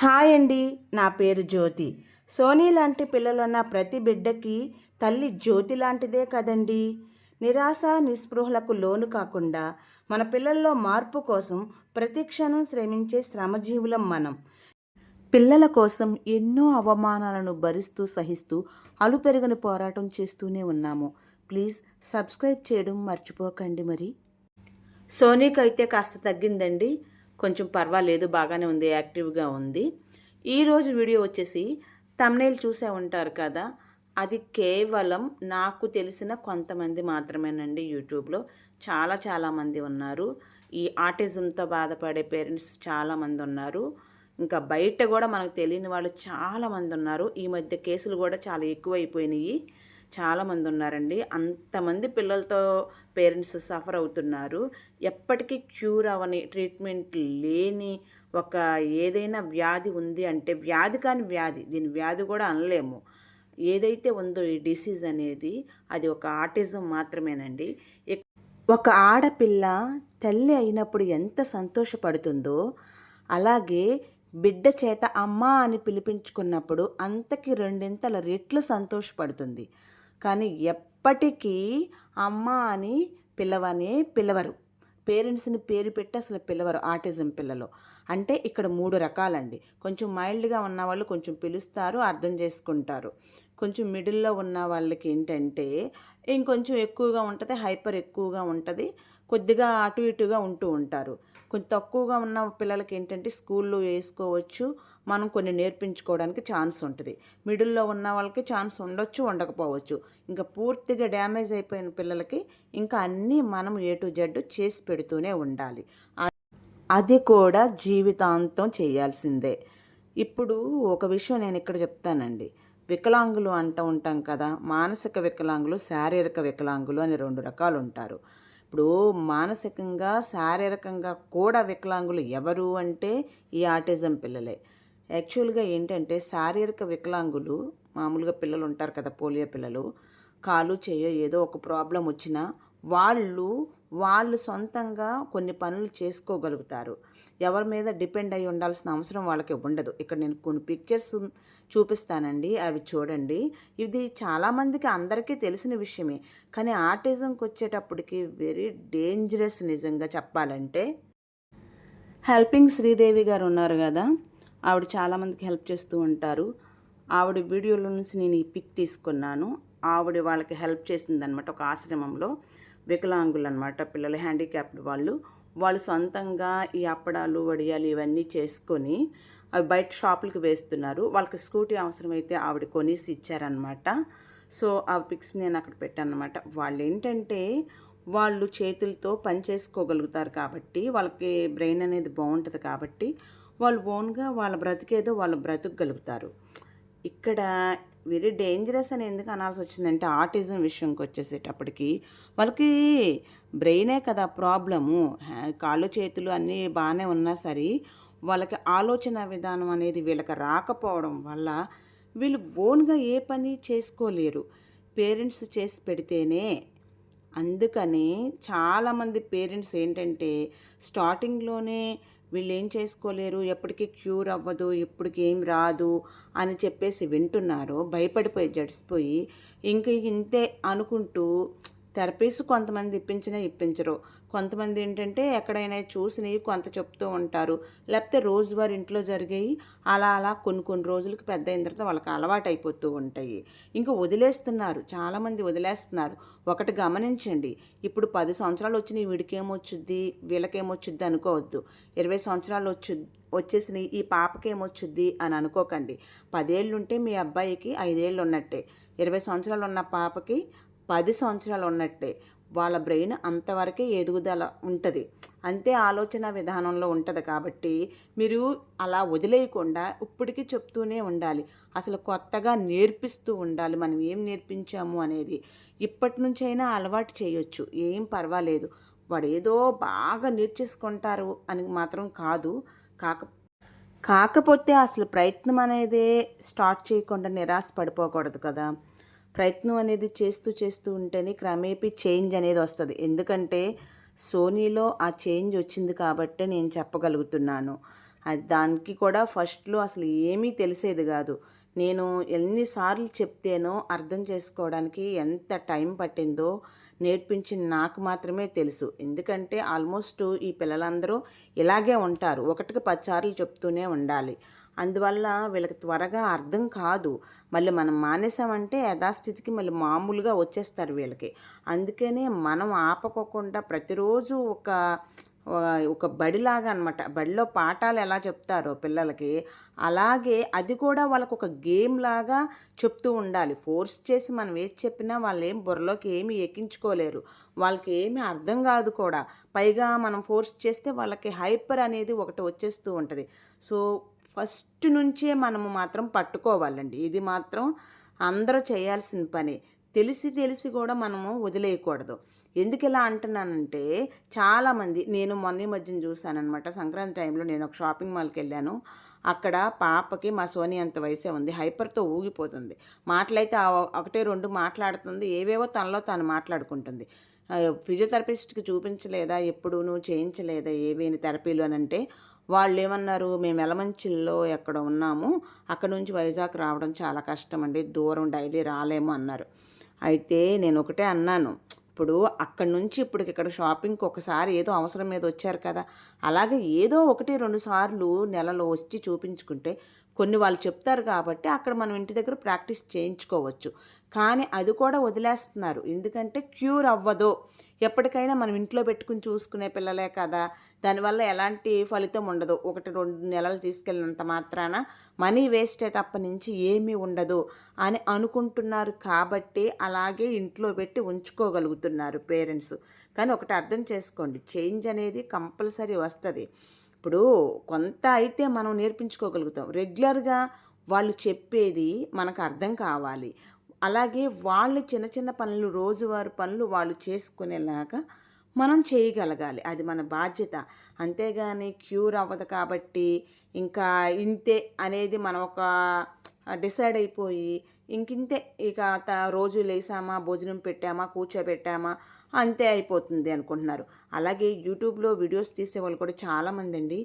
Hi అండి నా పేరు జ్యోతి. సోనీ లాంటి పిల్లలున్న ప్రతి బిడ్డకి తల్లి జ్యోతి లాంటిదే కదండి. నిరాశ నిస్పృహలకు లోను కాకుండా మన పిల్లల్లో మార్పు కోసం ప్రతిక్షణం శ్రమించే శ్రమజీవులం మనం. పిల్లల కోసం ఎన్నో అవమానాలను భరిస్తూ సహిస్తూ అలుపెరగని పోరాటం చేస్తూనే ఉన్నాము. ప్లీజ్ సబ్స్క్రైబ్ చేయడం మర్చిపోకండి మరి. సోనీకి అయితే కాస్త తగ్గిందండి. కొంచెం పర్వాలేదు బాగానే ఉంది యాక్టివ్గా ఉంది. ఈరోజు వీడియో వచ్చేసి తమ్నేల్ చూసే ఉంటారు కదా అది కేవలం నాకు తెలిసిన కొంతమంది మాత్రమేనండి యూట్యూబ్లో. చాలా చాలామంది ఉన్నారు. ఈ ఆటిజంతో బాధపడే పేరెంట్స్ చాలామంది ఉన్నారు. ఇంకా బయట కూడా మనకు తెలియని వాళ్ళు చాలామంది ఉన్నారు. ఈ మధ్య కేసులు కూడా చాలా ఎక్కువైపోయినాయి. చాలామంది ఉన్నారండి అంతమంది పిల్లలతో పేరెంట్స్ సఫర్ అవుతున్నారు. ఎప్పటికీ క్యూర్ అవని ట్రీట్మెంట్ లేని ఒక ఏదైనా వ్యాధి ఉంది అంటే వ్యాధి కాని వ్యాధి దీని వ్యాధి కూడా అనలేము. ఏదైతే ఉందో ఈ డిసీజ్ అనేది అది ఒక ఆటిజం మాత్రమేనండి. ఒక ఆడపిల్ల తల్లి అయినప్పుడు ఎంత సంతోషపడుతుందో అలాగే బిడ్డ చేత అమ్మ అని పిలిపించుకున్నప్పుడు అంతకి రెండింతల రెట్లు సంతోషపడుతుంది. కానీ ఎప్పటికీ అమ్మ అని పిలవనే పిలవరు. పేరెంట్స్ని పేరు పెట్టి అసలు పిలవరు ఆటిజం పిల్లలు. అంటే ఇక్కడ మూడు రకాలండి. కొంచెం మైల్డ్గా ఉన్న వాళ్ళు కొంచెం పిలుస్తారు అర్థం చేసుకుంటారు. కొంచెం మిడిల్లో ఉన్న వాళ్ళకి ఏంటంటే ఇంకొంచెం ఎక్కువగా ఉంటుంది హైపర్ ఎక్కువగా ఉంటుంది కొద్దిగా అటు ఇటుగా ఉంటూ ఉంటారు. కొంచెం తక్కువగా ఉన్న పిల్లలకి ఏంటంటే స్కూల్లో వేసుకోవచ్చు. మనం కొన్ని నేర్పించుకోవడానికి ఛాన్స్ ఉంటుంది. మిడిల్లో ఉన్న వాళ్ళకి ఛాన్స్ ఉండొచ్చు ఉండకపోవచ్చు. ఇంకా పూర్తిగా డ్యామేజ్ అయిపోయిన పిల్లలకి ఇంకా అన్నీ మనం ఏ టు జెడ్ చేసి పెడుతూనే ఉండాలి. అది కూడా జీవితాంతం చేయాల్సిందే. ఇప్పుడు ఒక విషయం నేను ఇక్కడ చెప్తానండి. వికలాంగులు అంటూ ఉంటాం కదా మానసిక వికలాంగులు శారీరక వికలాంగులు అని రెండు రకాలు ఉంటారు. ఇప్పుడు మానసికంగా శారీరకంగా కూడా వికలాంగులు ఎవరు అంటే ఈ ఆటిజం పిల్లలే. యాక్చువల్గా ఏంటంటే శారీరక వికలాంగులు మామూలుగా పిల్లలు ఉంటారు కదా పోలియో పిల్లలు కాలు చేయ ఏదో ఒక ప్రాబ్లం వచ్చినా వాళ్ళు వాళ్ళు సొంతంగా కొన్ని పనులు చేసుకోగలుగుతారు. ఎవరి మీద డిపెండ్ అయి ఉండాల్సిన అవసరం వాళ్ళకి ఉండదు. ఇక్కడ నేను కొన్ని పిక్చర్స్ చూపిస్తానండి. అవి చూడండి. ఇది చాలామందికి అందరికీ తెలిసిన విషయమే. కానీ ఆర్టిజంకి వచ్చేటప్పటికి వెరీ డేంజరస్ నిజంగా చెప్పాలంటే. హెల్పింగ్ శ్రీదేవి గారు ఉన్నారు కదా? ఆవిడ చాలామందికి హెల్ప్ చేస్తూ ఉంటారు. ఆవిడ వీడియోలో నుంచి నేను ఈ పిక్ తీసుకున్నాను. ఆవిడ వాళ్ళకి హెల్ప్ చేసిందనమాట ఒక ఆశ్రమంలో. వికలాంగులు అనమాట పిల్లలు హ్యాండిక్యాప్డ్ వాళ్ళు. వాళ్ళు సొంతంగా ఈ అప్పడాలు వడియాలు ఇవన్నీ చేసుకొని అవి బయట షాపులకు వేస్తున్నారు. వాళ్ళకి స్కూటీ అవసరమైతే ఆవిడ కొనేసి ఇచ్చారనమాట. సో ఆ పిక్స్ నేను అక్కడ పెట్టాను అనమాట వాళ్ళు ఏంటంటే వాళ్ళు చేతులతో పని చేసుకోగలుగుతారు కాబట్టి వాళ్ళకి బ్రెయిన్ అనేది బాగుంటుంది కాబట్టి వాళ్ళు ఓన్గా వాళ్ళ బ్రతికేదో వాళ్ళు బ్రతకగలుగుతారు. ఇక్కడ వెరీ డేంజరస్ అని ఎందుకు అనాల్సి వచ్చిందంటే ఆటిజం విషయంకి వచ్చేసేటప్పటికి వాళ్ళకి బ్రెయినే కదా ప్రాబ్లము కాళ్ళు చేతులు అన్నీ బాగానే ఉన్నా సరే వాళ్ళకి ఆలోచన విధానం అనేది వీళ్ళకి రాకపోవడం వల్ల వీళ్ళు ఓన్గా ఏ పని చేసుకోలేరు. పేరెంట్స్ చేసి పెడితేనే అందుకని చాలామంది పేరెంట్స్ ఏంటంటే స్టార్టింగ్లోనే వీళ్ళు ఏం చేసుకోలేరు ఎప్పటికీ క్యూర్ అవ్వదు ఇప్పటికి ఏం రాదు అని చెప్పేసి వింటున్నారు భయపడిపోయి జడిసిపోయి ఇంక ఇంతే అనుకుంటూ థెరపీస్ కొంతమంది ఇప్పించినా ఇప్పించరు. కొంతమంది ఏంటంటే ఎక్కడైనా చూసినవి కొంత చెప్తూ ఉంటారు. లేకపోతే రోజువారి ఇంట్లో జరిగేవి అలా అలా కొన్ని కొన్ని రోజులకి పెద్ద అయిన తర్వాత వాళ్ళకి అలవాటు అయిపోతూ ఉంటాయి. ఇంకా వదిలేస్తున్నారు. చాలామంది వదిలేస్తున్నారు. ఒకటి గమనించండి. ఇప్పుడు పది సంవత్సరాలు వచ్చినాయి వీడికేమొచ్చుద్ది? వీళ్ళకేమొచ్చుద్ది అనుకోవద్దు. ఇరవై సంవత్సరాలు వచ్చు వచ్చేసినాయి. ఈ పాపకేమొచ్చుద్ది అని అనుకోకండి. పదేళ్ళు ఉంటే మీ అబ్బాయికి ఐదేళ్ళు ఉన్నట్టే ఇరవై సంవత్సరాలు ఉన్న పాపకి పది సంవత్సరాలు ఉన్నట్టే వాళ్ళ బ్రెయిన్ అంతవరకే ఎదుగుదల ఉంటుంది. అంతే ఆలోచన విధానంలో ఉంటుంది కాబట్టి మీరు అలా వదిలేయకుండా ఇప్పటికీ చెప్తూనే ఉండాలి. అసలు కొత్తగా నేర్పిస్తూ ఉండాలి. మనం ఏం నేర్పించాము అనేది ఇప్పటి నుంచైనా అలవాటు చేయొచ్చు. ఏం పర్వాలేదు. వాడు ఏదో బాగా నేర్చేసుకుంటారు అని మాత్రం కాదు. కాక కాకపోతే అసలు ప్రయత్నం అనేదే స్టార్ట్ చేయకుండా నిరాశ పడిపోకూడదు కదా. ప్రయత్నం అనేది చేస్తూ చేస్తూ ఉంటేనే క్రమేపీ చేంజ్ అనేది వస్తుంది. ఎందుకంటే సోనీలో ఆ చేంజ్ వచ్చింది కాబట్టే నేను చెప్పగలుగుతున్నాను. అది దానికి కూడా ఫస్ట్లో అసలు ఏమీ తెలిసేది కాదు. నేను ఎన్నిసార్లు చెప్తేనో అర్థం చేసుకోవడానికి ఎంత టైం పట్టిందో నేర్పించింది నాకు మాత్రమే తెలుసు. ఎందుకంటే ఆల్మోస్ట్ ఈ పిల్లలందరూ ఇలాగే ఉంటారు. ఒకటికి పదిసార్లు చెప్తూనే ఉండాలి. అందువల్ల వీళ్ళకి త్వరగా అర్థం కాదు. మళ్ళీ మనం మానేసామంటే యథాస్థితికి మళ్ళీ మామూలుగా వచ్చేస్తారు వీళ్ళకి. అందుకనే మనం ఆపకోకుండా ప్రతిరోజు ఒక ఒక బడిలాగా అనమాట బడిలో పాఠాలు ఎలా చెప్తారో పిల్లలకి. అలాగే అది కూడా వాళ్ళకు ఒక గేమ్ లాగా చెప్తూ ఉండాలి. ఫోర్స్ చేసి మనం ఏది చెప్పినా వాళ్ళు ఏం బుర్రలోకి ఏమి ఎక్కించుకోలేరు. వాళ్ళకి ఏమి అర్థం కాదు కూడా. పైగా మనం ఫోర్స్ చేస్తే వాళ్ళకి హైపర్ అనేది ఒకటి వచ్చేస్తూ ఉంటుంది. సో ఫస్ట్ నుంచే మనము మాత్రం పట్టుకోవాలండి. ఇది మాత్రం అందరూ చేయాల్సిన పని. తెలిసి తెలిసి కూడా మనము వదిలేయకూడదు. ఎందుకు ఇలా అంటున్నానంటే చాలామంది నేను మొన్న మధ్యన చూశానమాట సంక్రాంతి టైంలో నేను ఒక షాపింగ్ మాల్కి వెళ్ళాను. అక్కడ పాపకి మా సోని అంత వయసే ఉంది. హైపర్తో ఊగిపోతుంది. మాటలైతే ఒకటే రెండు మాట్లాడుతుంది. ఏవేవో తనలో తాను మాట్లాడుకుంటుంది. ఫిజియోథెరపిస్ట్కి చూపించలేదా? ఎప్పుడు నువ్వు చేయించలేదా? ఏవేని థెరపీలు అని అంటే వాళ్ళు ఏమన్నారు మేము ఎలమంచిల్లో ఎక్కడ ఉన్నాము అక్కడ నుంచి వైజాగ్ రావడం చాలా కష్టం అండి దూరం డైలీ రాలేము అన్నారు. అయితే నేను ఒకటే అన్నాను ఇప్పుడు అక్కడి నుంచి ఇప్పటికి ఇక్కడ షాపింగ్కి ఒకసారి ఏదో అవసరం మీద వచ్చారు కదా అలాగే ఏదో ఒకటి రెండు సార్లు నెలలో వచ్చి చూపించుకుంటే కొన్ని వాళ్ళు చెప్తారు కాబట్టి అక్కడ మనం ఇంటి దగ్గర ప్రాక్టీస్ చేయించుకోవచ్చు. కానీ అది కూడా వదిలేస్తున్నారు. ఎందుకంటే క్యూర్ అవ్వదు. ఎప్పటికైనా మనం ఇంట్లో పెట్టుకుని చూసుకునే పిల్లలే కదా. దానివల్ల ఎలాంటి ఫలితం ఉండదు. ఒకటి రెండు నెలలు తీసుకెళ్ళినంత మాత్రాన మనీ వేస్టే తప్ప నుంచి ఏమీ ఉండదు అని అనుకుంటున్నారు కాబట్టి అలాగే ఇంట్లో పెట్టి ఉంచుకోగలుగుతున్నారు పేరెంట్స్. కానీ ఒకటి అర్థం చేసుకోండి. చేంజ్ అనేది కంపల్సరీ వస్తుంది. ఇప్పుడు కొంత అయితే మనం నేర్పించుకోగలుగుతాం. రెగ్యులర్గా వాళ్ళు చెప్పేది మనకు అర్థం కావాలి. అలాగే వాళ్ళ చిన్న చిన్న పనులు రోజువారి పనులు వాళ్ళు చేసుకునేలాగా మనం చేయగలగాలి. అది మన బాధ్యత. అంతేగాని క్యూర్ అవ్వదు కాబట్టి ఇంకా ఇంతే అనేది మనం ఒక డిసైడ్ అయిపోయి ఇంకింతే ఇక రోజు లేసామా భోజనం పెట్టామా కూర్చోబెట్టామా అంతే అయిపోతుంది అనుకుంటున్నారు. అలాగే యూట్యూబ్లో వీడియోస్ తీసే వాళ్ళు కూడా చాలామంది అండి.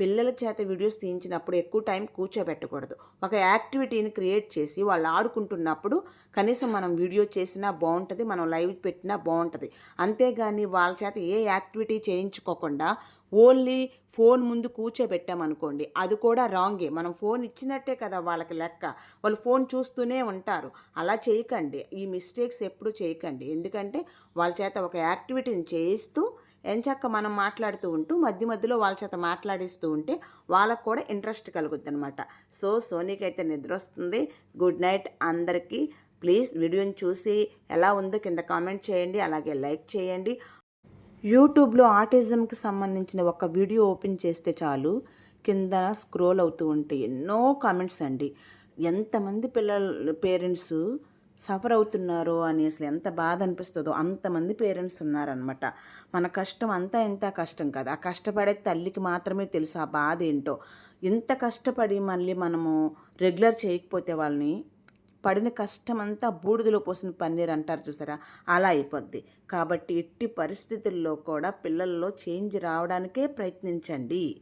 పిల్లల చేత వీడియోస్ తీయించినప్పుడు ఎక్కువ టైం కూర్చోబెట్టకూడదు. ఒక యాక్టివిటీని క్రియేట్ చేసి వాళ్ళు ఆడుకుంటున్నప్పుడు కనీసం మనం వీడియో చేసినా బాగుంటుంది మనం లైవ్ పెట్టినా బాగుంటుంది. అంతేగాని వాళ్ళ చేత ఏ యాక్టివిటీ చేయించుకోకుండా ఓన్లీ ఫోన్ ముందు కూర్చోబెట్టామనుకోండి అది కూడా రాంగే. మనం ఫోన్ ఇచ్చినట్టే కదా వాళ్ళకి లెక్క. వాళ్ళు ఫోన్ చూస్తూనే ఉంటారు. అలా చేయకండి. ఈ మిస్టేక్స్ ఎప్పుడు చేయకండి. ఎందుకంటే వాళ్ళ చేత ఒక యాక్టివిటీని చేయిస్తూ ఎంచక్క మనం మాట్లాడుతూ ఉంటూ మధ్య మధ్యలో వాళ్ళ చేత మాట్లాడిస్తూ ఉంటే వాళ్ళకు కూడా ఇంట్రెస్ట్ కలుగుద్ది అనమాట సో సోనీకి అయితే నిద్ర వస్తుంది గుడ్ నైట్ అందరికీ. ప్లీజ్ వీడియోని చూసి ఎలా ఉందో కింద కామెంట్ చేయండి. అలాగే లైక్ చేయండి. యూట్యూబ్లో ఆటిజంకి సంబంధించిన ఒక వీడియో ఓపెన్ చేస్తే చాలు. కింద స్క్రోల్ అవుతూ ఉంటే ఎన్నో కామెంట్స్ అండి. ఎంతమంది పిల్లల పేరెంట్స్ సఫర్ అవుతున్నారో అని అసలు ఎంత బాధ అనిపిస్తుందో అంతమంది పేరెంట్స్ ఉన్నారనమాట మన కష్టం అంతా ఎంత కష్టం కదా. ఆ కష్టపడే తల్లికి మాత్రమే తెలుసు ఆ బాధ ఏంటో ఎంత కష్టపడి మళ్ళీ మనము రెగ్యులర్ చేయకపోతే వాళ్ళని పడిన కష్టం అంతా బూడిదలో పోసిన పన్నీర్ అంటారు చూసారా? అలా అయిపోద్ది. కాబట్టి ఎట్టి పరిస్థితుల్లో కూడా పిల్లల్లో చేంజ్ రావడానికే ప్రయత్నించండి.